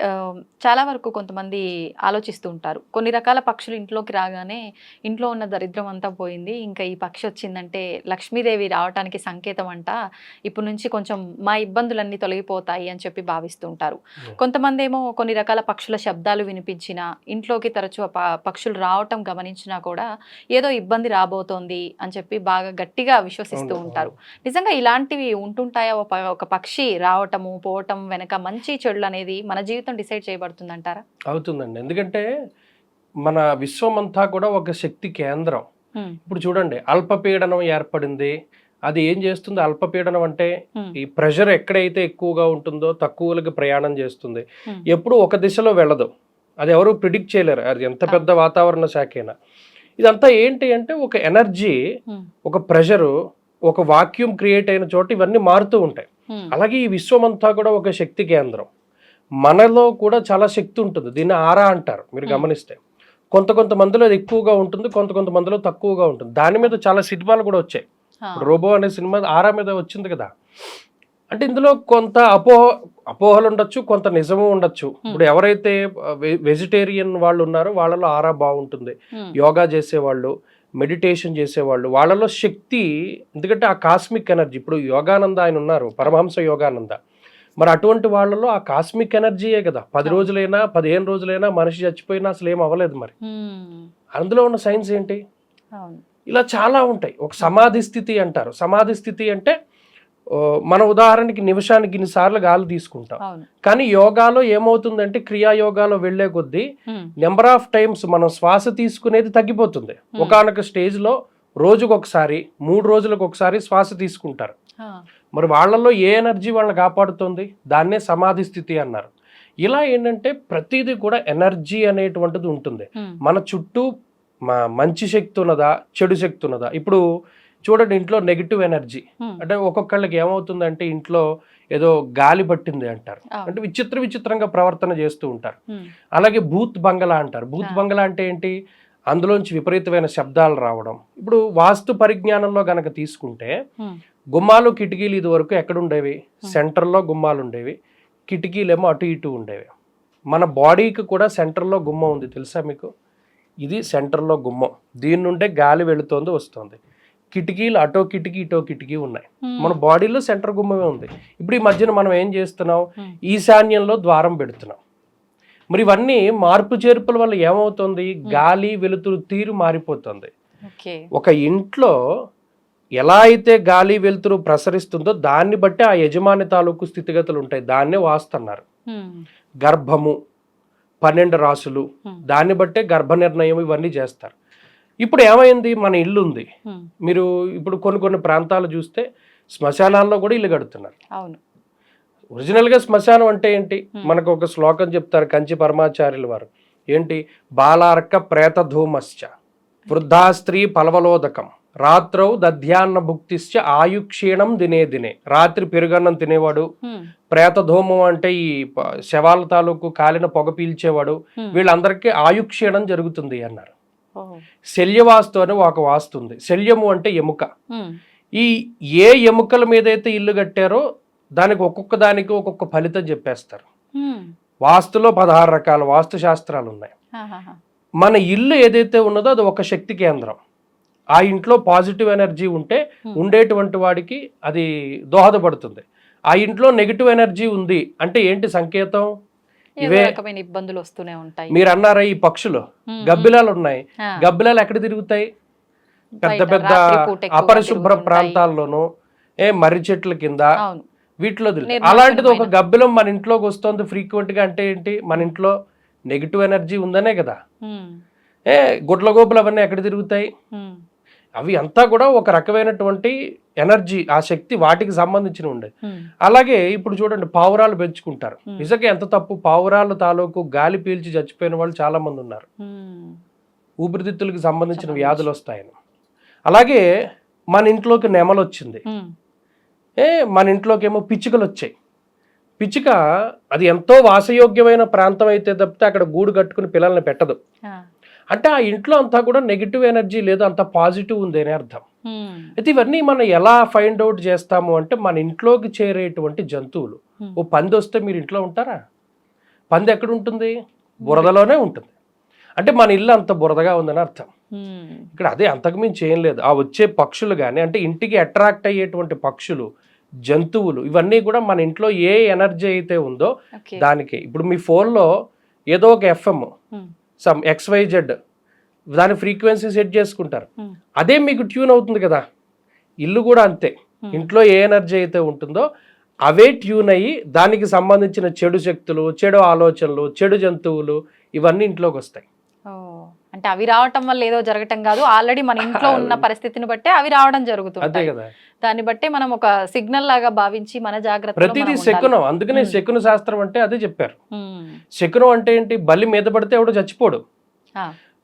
ఆ, చాలా వరకు కొంతమంది ఆలోచిస్తూ ఉంటారు. కొన్ని రకాల పక్షులు ఇంట్లోకి రాగానే ఇంట్లో ఉన్న దరిద్రం అంతా పోయింది. ఇంకా ఈ పక్షి వచ్చిందంటే లక్ష్మీదేవి రావటానికి సంకేతం అంట. ఇప్పటి నుంచి కొంచెం మా ఇబ్బందులన్నీ తొలగిపోతాయి అని చెప్పి భావిస్తూ ఉంటారు. కొంతమంది ఏమో కొన్ని రకాల పక్షుల శబ్దాలు వినిపించినా ఇంట్లోకి తరచూ పక్షులు రావటం గమనించినా కూడా ఏదో ఇబ్బంది రాబోతోంది అని చెప్పి బాగా గట్టిగా విశ్వసిస్తూ ఉంటారు. నిజంగా ఇలాంటివి ఉంటుంటాయా? ఒక పక్షి రావటము పోవటం వెనక మంచి చెడులు అనేది మన జీవితం డిసైడ్ చేయబడుతుంది అంటారా అవుతుందండి. ఎందుకంటే మన విశ్వం అంతా కూడా ఒక శక్తి కేంద్రం. ఇప్పుడు చూడండి అల్పపీడనం ఏర్పడింది. అది ఏం చేస్తుంది? అల్పపీడనం అంటే ఈ ప్రెషర్ ఎక్కడైతే ఎక్కువగా ఉంటుందో తక్కువలకి ప్రయాణం చేస్తుంది. ఎప్పుడు ఒక దిశలో వెళ్ళదు. అది ఎవరు ప్రిడిక్ట్ చేయలేరు. అది ఎంత. పెద్ద వాతావరణ శాఖ అయినా. ఇదంతా ఏంటి అంటే ఒక ఎనర్జీ ఒక ప్రెషరు ఒక వాక్యూమ్ క్రియేట్ అయిన చోట ఇవన్నీ మారుతూ ఉంటాయి. అలాగే ఈ విశ్వం అంతా కూడా ఒక శక్తి కేంద్రం. మనలో కూడా చాలా శక్తి ఉంటుంది. దీన్ని ఆరా అంటారు. మీరు Hmm. గమనిస్తే కొంత కొంత మందిలో అది ఎక్కువగా ఉంటుంది కొంత కొంత మందిలో తక్కువగా ఉంటుంది. దాని మీద చాలా సినిమాలు కూడా వచ్చాయి. రోబో అనే సినిమా ఆరా మీద వచ్చింది కదా. అంటే ఇందులో కొంత అపోహ అపోహలు ఉండొచ్చు కొంత నిజము ఉండొచ్చు. ఇప్పుడు ఎవరైతే వెజిటేరియన్ వాళ్ళు ఉన్నారో వాళ్ళలో ఆరా బాగుంటుంది. యోగా చేసేవాళ్ళు మెడిటేషన్ చేసేవాళ్ళు వాళ్ళలో శక్తి ఎందుకంటే ఆ కాస్మిక్ ఎనర్జీ. ఇప్పుడు యోగానంద ఆయన ఉన్నారు పరమహంస యోగానంద. మరి అటువంటి వాళ్ళలో ఆ కాస్మిక్ ఎనర్జీయే కదా. పది. రోజులైనా పదిహేను రోజులైనా మనిషి చచ్చిపోయినా అసలు ఏం అవ్వలేదు మరి. అందులో ఉన్న సైన్స్ ఏంటి? ఇలా చాలా ఉంటాయి. ఒక సమాధి స్థితి అంటారు. సమాధి స్థితి అంటే మన ఉదాహరణకి నిమిషానికి ఇన్నిసార్లు గాలి తీసుకుంటాం. కానీ యోగాలో ఏమవుతుందంటే క్రియా యోగాలో వెళ్ళే కొద్దీ నెంబర్ ఆఫ్ టైమ్స్ మనం శ్వాస తీసుకునేది తగ్గిపోతుంది. ఒకనొక స్టేజ్లో రోజుకు ఒకసారి మూడు రోజులకు ఒకసారి శ్వాస తీసుకుంటారు. మరి వాళ్ళల్లో ఏ ఎనర్జీ వాళ్ళని కాపాడుతుంది? దాన్నే సమాధి స్థితి అన్నారు. ఇలా ఏంటంటే ప్రతిదీ కూడా ఎనర్జీ అనేటువంటిది ఉంటుంది. మన చుట్టూ మంచి శక్తి ఉన్నదా? చెడు శక్తి ఉన్నదా? ఇప్పుడు చూడండి ఇంట్లో నెగిటివ్ ఎనర్జీ అంటే ఒక్కొక్కళ్ళకి ఏమవుతుందంటే ఇంట్లో ఏదో గాలి పట్టింది అంటారు. అంటే విచిత్ర విచిత్రంగా ప్రవర్తన చేస్తూ ఉంటారు. అలాగే భూత్ బంగళా అంటారు. భూత్. బంగళా అంటే ఏంటి? అందులోంచి విపరీతమైన శబ్దాలు రావడం. ఇప్పుడు వాస్తు పరిజ్ఞానంలో గనక తీసుకుంటే గుమ్మాలు కిటికీలు ఇది వరకు ఎక్కడ ఉండేవి సెంటర్లో గుమ్మాలు ఉండేవి కిటికీలేమో అటు ఇటు ఉండేవి. మన బాడీకి కూడా సెంటర్లో గుమ్మం ఉంది తెలుసా మీకు? ఇది సెంటర్లో గుమ్మం. దీని నుండే గాలి వెళుతోంది వస్తుంది. కిటికీలు అటో కిటికీ ఇటో కిటికీ ఉన్నాయి. మన బాడీలో సెంటర్ గుమ్మమే ఉంది. ఇప్పుడు ఈ మధ్యన మనం ఏం చేస్తున్నాం? ఈశాన్యంలో ద్వారం పెడుతున్నాం. మరి ఇవన్నీ మార్పు చేర్పుల వల్ల ఏమవుతుంది? గాలి వెలుతురు తీరు మారిపోతుంది. ఒక ఇంట్లో ఎలా అయితే గాలి వెలుతురు ప్రసరిస్తుందో దాన్ని బట్టి ఆ యజమాని తాలూకు స్థితిగతులు ఉంటాయి. దాన్నే వాస్తున్నారు గర్భము పన్నెండు రాసులు. దాన్ని బట్టే గర్భ నిర్ణయం ఇవన్నీ చేస్తారు. ఇప్పుడు ఏమైంది? మన ఇల్లు ఉంది. మీరు ఇప్పుడు కొన్ని కొన్ని ప్రాంతాలు చూస్తే శ్మశానాల్లో కూడా ఇల్లు కడుతున్నారు. అవును. ఒరిజినల్గా శ్మశానం అంటే ఏంటి. మనకు ఒక శ్లోకం చెప్తారు కంచి పరమాచార్యుల వారు. ఏంటి? బాలార్క ప్రేత ధూమశ్చ వృద్ధా స్త్రీ పలవలోదకం రాత్రౌ దధ్యాన్న భుక్తిశ్చ ఆయుక్షీణం దినే దినే. రాత్రి పెరుగన్నం తినేవాడు. ఉమ్, ప్రేత ధూమం అంటే ఈ శవాల తాలూకు కాలిన పొగ పీల్చేవాడు. వీళ్ళందరికీ ఆయుక్షీణం జరుగుతుంది అన్నారు. శల్యవాస్తు అని ఒక వాస్తు ఉంది శల్యము అంటే ఎముక. ఈ ఏ ఎముకల మీదైతే ఇల్లు కట్టారో దానికి ఒక్కొక్క దానికి ఒక్కొక్క ఫలితం చెప్పేస్తారు. వాస్తులో పదహారు రకాల వాస్తు శాస్త్రాలు ఉన్నాయి మన ఇల్లు ఏదైతే ఉన్నదో అది ఒక శక్తి కేంద్రం. ఆ ఇంట్లో పాజిటివ్ ఎనర్జీ ఉంటే Hmm. ఉండేటువంటి వాడికి అది దోహదపడుతుంది. ఆ ఇంట్లో నెగిటివ్ ఎనర్జీ ఉంది అంటే ఏంటి సంకేతం? ఇవే రకమైన ఇబ్బందులు వస్తూనే ఉంటాయి. మీరు అన్నారా ఈ పక్షులు? ఉమ్, గబ్బిలాలు ఉన్నాయి. గబ్బిలాలు ఎక్కడ తిరుగుతాయి? పెద్ద పెద్ద అపరిశుభ్ర. ప్రాంతాల్లోనూ ఏ మర్రి చెట్ల కింద వీటిలో అలాంటిది ఒక గబ్బిలం మన ఇంట్లోకి వస్తుంది ఫ్రీక్వెంట్గా అంటే ఏంటి? మన ఇంట్లో నెగిటివ్ ఎనర్జీ ఉందనే కదా. ఏ గుడ్ల గోపులు అవన్నీ ఎక్కడ తిరుగుతాయి? అవి అంతా కూడా ఒక రకమైనటువంటి ఎనర్జీ ఆ శక్తి వాటికి సంబంధించిన ఉండే. అలాగే ఇప్పుడు చూడండి పావురాలు పెంచుకుంటారు. నిజంగా ఎంత తప్పు. పావురాలు తాలూకు గాలి పీల్చి చచ్చిపోయిన వాళ్ళు చాలా మంది ఉన్నారు. ఉమ్, ఊపిరితిత్తులకు సంబంధించిన సంబంధించి. వ్యాధులు వస్తాయని. అలాగే మన ఇంట్లోకి నెమలు వచ్చింది ఏ మన ఇంట్లోకేమో పిచ్చుకలు వచ్చాయి పిచ్చుక అది ఎంతో వాసయోగ్యమైన ప్రాంతం అయితే తప్పితే అక్కడ గూడు కట్టుకుని పిల్లల్ని పెట్టదు. అంటే ఆ ఇంట్లో అంతా కూడా నెగిటివ్ ఎనర్జీ లేదు అంత పాజిటివ్ ఉంది అని అర్థం. అయితే ఇవన్నీ మనం ఎలా ఫైండ్ అవుట్ చేస్తాము అంటే మన ఇంట్లోకి చేరేటువంటి జంతువులు. ఓ పంది వస్తే మీరు ఇంట్లో ఉంటారా? పంది ఎక్కడ ఉంటుంది? బురదలోనే ఉంటుంది. అంటే మన ఇల్లు అంత బురదగా ఉందని అర్థం. ఇక్కడ అదే అంతకుమించి ఏం లేదు. ఆ వచ్చే పక్షులు కానీ అంటే ఇంటికి అట్రాక్ట్ అయ్యేటువంటి పక్షులు జంతువులు ఇవన్నీ కూడా మన ఇంట్లో ఏ ఎనర్జీ అయితే ఉందో దానికి. ఇప్పుడు మీ ఫోన్లో ఏదో ఒక ఎఫ్ఎం. సమ్ ఎక్స్వైజెడ్ దాని ఫ్రీక్వెన్సీ సెట్ చేసుకుంటారు. అదే మీకు ట్యూన్ అవుతుంది కదా ఇల్లు కూడా అంతే. ఇంట్లో ఏ ఎనర్జీ అయితే ఉంటుందో అవే ట్యూన్ అయ్యి దానికి సంబంధించిన చెడు శక్తులు చెడు ఆలోచనలు చెడు జంతువులు ఇవన్నీ ఇంట్లోకి వస్తాయి అంటే అవి రావటం వల్ల ఏదో జరగటం కాదు. ఆల్రెడీ మన ఇంట్లో ఉన్న పరిస్థితిని బట్టే అవి రావడం అంతే జరుగుతుంది కదా. దాన్ని బట్టే మనం ఒక సిగ్నల్ లాగా భావించి మన జాగ్రత్త ప్రతిదీ శకునం. అందుకనే. శకున శాస్త్రం అంటే అదే చెప్పారు. శకునం అంటే ఏంటి? బలి మీద పడితే ఎవడు చచ్చిపోడు.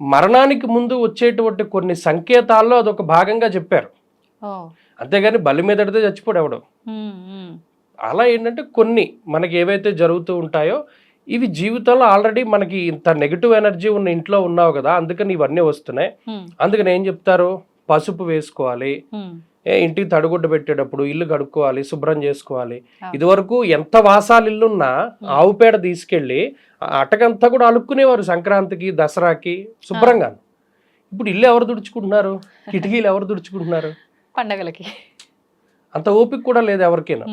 మరణానికి ముందు వచ్చేటువంటి కొన్ని సంకేతాల్లో అదొక భాగంగా చెప్పారు. అంతేగాని బలి మీద పడితే చచ్చిపోడు ఎవడు. అలా ఏంటంటే కొన్ని మనకి ఏవైతే జరుగుతూ ఉంటాయో ఇవి జీవితంలో ఆల్రెడీ మనకి ఇంత నెగిటివ్ ఎనర్జీ ఉన్న ఇంట్లో ఉన్నావు కదా అందుకని ఇవన్నీ వస్తున్నాయి. అందుకని ఏం చెప్తారు? పసుపు వేసుకోవాలి. ఇంటికి తడిగుడ్డ పెట్టేటప్పుడు ఇల్లు కడుక్కోవాలి శుభ్రం చేసుకోవాలి. ఇదివరకు ఎంత వాసాలు ఇల్లున్నా ఆవు పేడ తీసుకెళ్ళి అటకంతా కూడా అలుక్కునేవారు సంక్రాంతికి దసరాకి శుభ్రంగా. ఇప్పుడు ఇల్లు ఎవరు తుడుచుకుంటున్నారు? కిటికీలు ఎవరు తుడుచుకుంటున్నారు? పండగలకి. అంత ఓపిక కూడా లేదు ఎవరికైనా.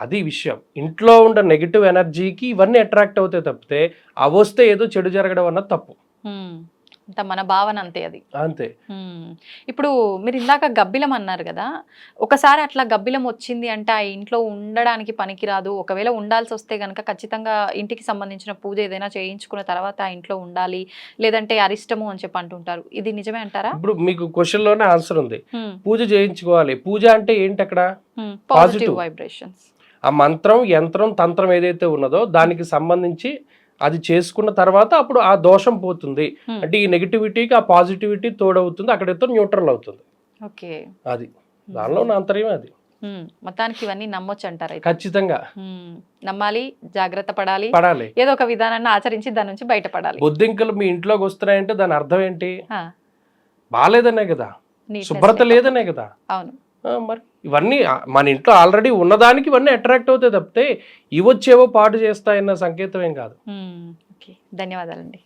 అది విషయం. ఇంట్లో ఉన్న నెగిటివ్ ఎనర్జీకి ఇవన్నీ అట్రాక్ట్ అవుతాయి తప్పితే అవి వస్తే ఏదో చెడు జరగడం అన్నది తప్పు. అంత మన భావన అంతే అది. అంతే. ఇప్పుడు మీరు ఇందాక గబ్బిలం అన్నారు కదా ఒకసారి అట్లా గబ్బిలం వచ్చింది అంటే ఆ ఇంట్లో ఉండడానికి పనికిరాదు. ఒకవేళ ఉండాల్సి వస్తే కనుక ఖచ్చితంగా ఇంటికి సంబంధించిన పూజ ఏదైనా చేయించుకున్న తర్వాత ఆ ఇంట్లో ఉండాలి. లేదంటే అరిష్టము అని చెప్పి అంటుంటారు. ఇది నిజమే అంటారా? ఇప్పుడు మీకు క్వశ్చన్లోనే ఆన్సర్ ఉంది. పూజ చేయించుకోవాలి. పూజ అంటే ఏంటి అక్కడ? పాజిటివ్. వైబ్రేషన్స్ ఆ మంత్రం యంత్రం తంత్రం ఏదైతే ఉన్నదో దానికి సంబంధించి అది చేసుకున్న తర్వాత అప్పుడు ఆ దోషం పోతుంది. అంటే ఈ నెగిటివిటీకి ఆ పాజిటివిటీ తోడవుతుంది అక్కడితో న్యూట్రల్ అవుతుంది. ఓకే. అది. దానిలో ఉన్న అంతర్యం అది. మొత్తానికి ఇవన్నీ నమ్మొచ్చు అంటారు ఖచ్చితంగా. నమ్మాలి జాగ్రత్త పడాలి. పడాలి. ఏదో ఒక విధానాన్ని ఆచరించి దాని నుంచి బయటపడాలి. బొద్దింకలు మీ ఇంట్లోకి వస్తున్నాయంటే దాని అర్థం ఏంటి? బాగాలేదనే కదా. శుభ్రత. లేదనే కదా. అవును. మరి. ఇవన్నీ మన ఇంట్లో ఆల్రెడీ ఉన్నదానికి ఇవన్నీ అట్రాక్ట్ అవుతాయి తప్పితే ఇవచ్చేవో పాటు చేస్తాయన్న సంకేతం ఏం కాదు ఓకే. ధన్యవాదాలండి.